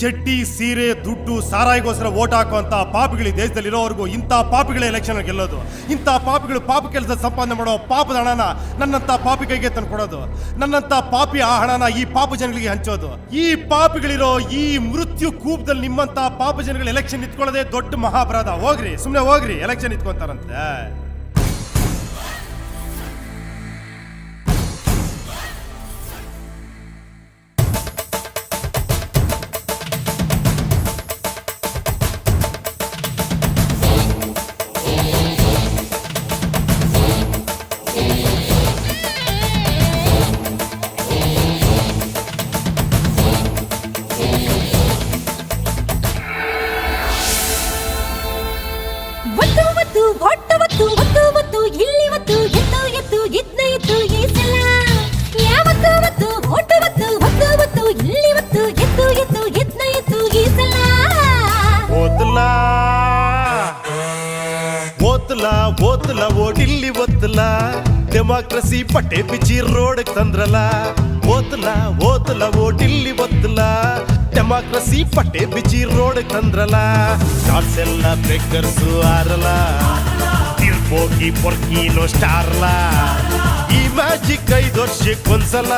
ಚಡ್ಡಿ ಸೀರೆ, ದುಡ್ಡು, ಸಾರಾಯಿಗೋಸ್ಕರ ಓಟ್ ಹಾಕುವಂತ ಪಾಪಿಗಳು ದೇಶದಲ್ಲಿ ಇರೋವರೆಗೂ ಇಂಥ ಪಾಪಿಗಳ ಎಲೆಕ್ಷನ್ ಗೆಲ್ಲೋದು. ಇಂಥ ಪಾಪಿಗಳು ಪಾಪ ಕೆಲಸ ಸಂಪಾದನೆ ಮಾಡೋ ಪಾಪದ ಹಣನ ನನ್ನಂತ ಪಾಪಿ ಕೈಗೆ ತಂದು ಕೊಡೋದು. ನನ್ನಂತ ಪಾಪಿ ಆ ಹಣನ ಈ ಪಾಪ ಜನಗಳಿಗೆ ಹಂಚೋದು. ಈ ಪಾಪಿಗಳಿರೋ ಈ ಮೃತ್ಯು ಕೂಪದಲ್ಲಿ ನಿಮ್ಮಂತ ಪಾಪ ಜನಗಳು ಎಲೆಕ್ಷನ್ ನಿಂತ್ಕೊಳ್ಳೋದೇ ದೊಡ್ಡ ಮಹಾಪರಾಧ. ಹೋಗ್ರಿ ಸುಮ್ಮನೆ ಹೋಗ್ರಿ ಎಲೆಕ್ಷನ್ ನಿಂತ್ಕೊಂತಾರಂತೆ. ಒತ್ತು ಒತ್ತು ಒಟ್ಟು ಒತ್ತು ಒತ್ತು ಒತ್ತು ಇಲ್ಲಿ ಒತ್ತು ಎತ್ತು ಎತ್ತು ಇದ್ನ ಎತ್ತು ಈ ಸಲ ಯಾವತ್ತು ಒತ್ತು ಒಟ್ಟು ಒತ್ತು ಒತ್ತು ಒತ್ತು ಇಲ್ಲಿ ಒತ್ತು ಎತ್ತು ಎತ್ತು ಇದ್ನ ಎತ್ತು ಈ ಸಲ ಓದ್ಲ ಓದ್ಲ ಓದ್ಲ ಓಡಿಲ್ಲಿ ಓದ್ಲ ಡೆಮಾಕ್ರಸಿ ಪಟ್ಟೆ ಬಿಚ್ಚಿ ರೋಡ್ ತಂದ್ರಲ್ಲ ಓದ್ಲ ಓದ್ಲ ಓಡಿಲ್ಲಿ ಓದ್ಲ ಡೆಮಾಕ್ರಸಿ ಪಟ್ಟೆ ಬಿಜಿ ರೋಡ್ ತಂದ್ರಲ್ಲ ಶಾರ್ಟ್ಸ್ ಎಲ್ಲ ಬ್ರೇಕರ್ಸ್ ಆರಲ್ಲ. ತಿರ್ಪೋಗಿ ಪೊರ್ಕಿನೋ ಸ್ಟಾರ್ಲ ಈ ಮ್ಯಾಜಿಕ್ ಐದು ವರ್ಷಕ್ಕೊಂದ್ಸಲ.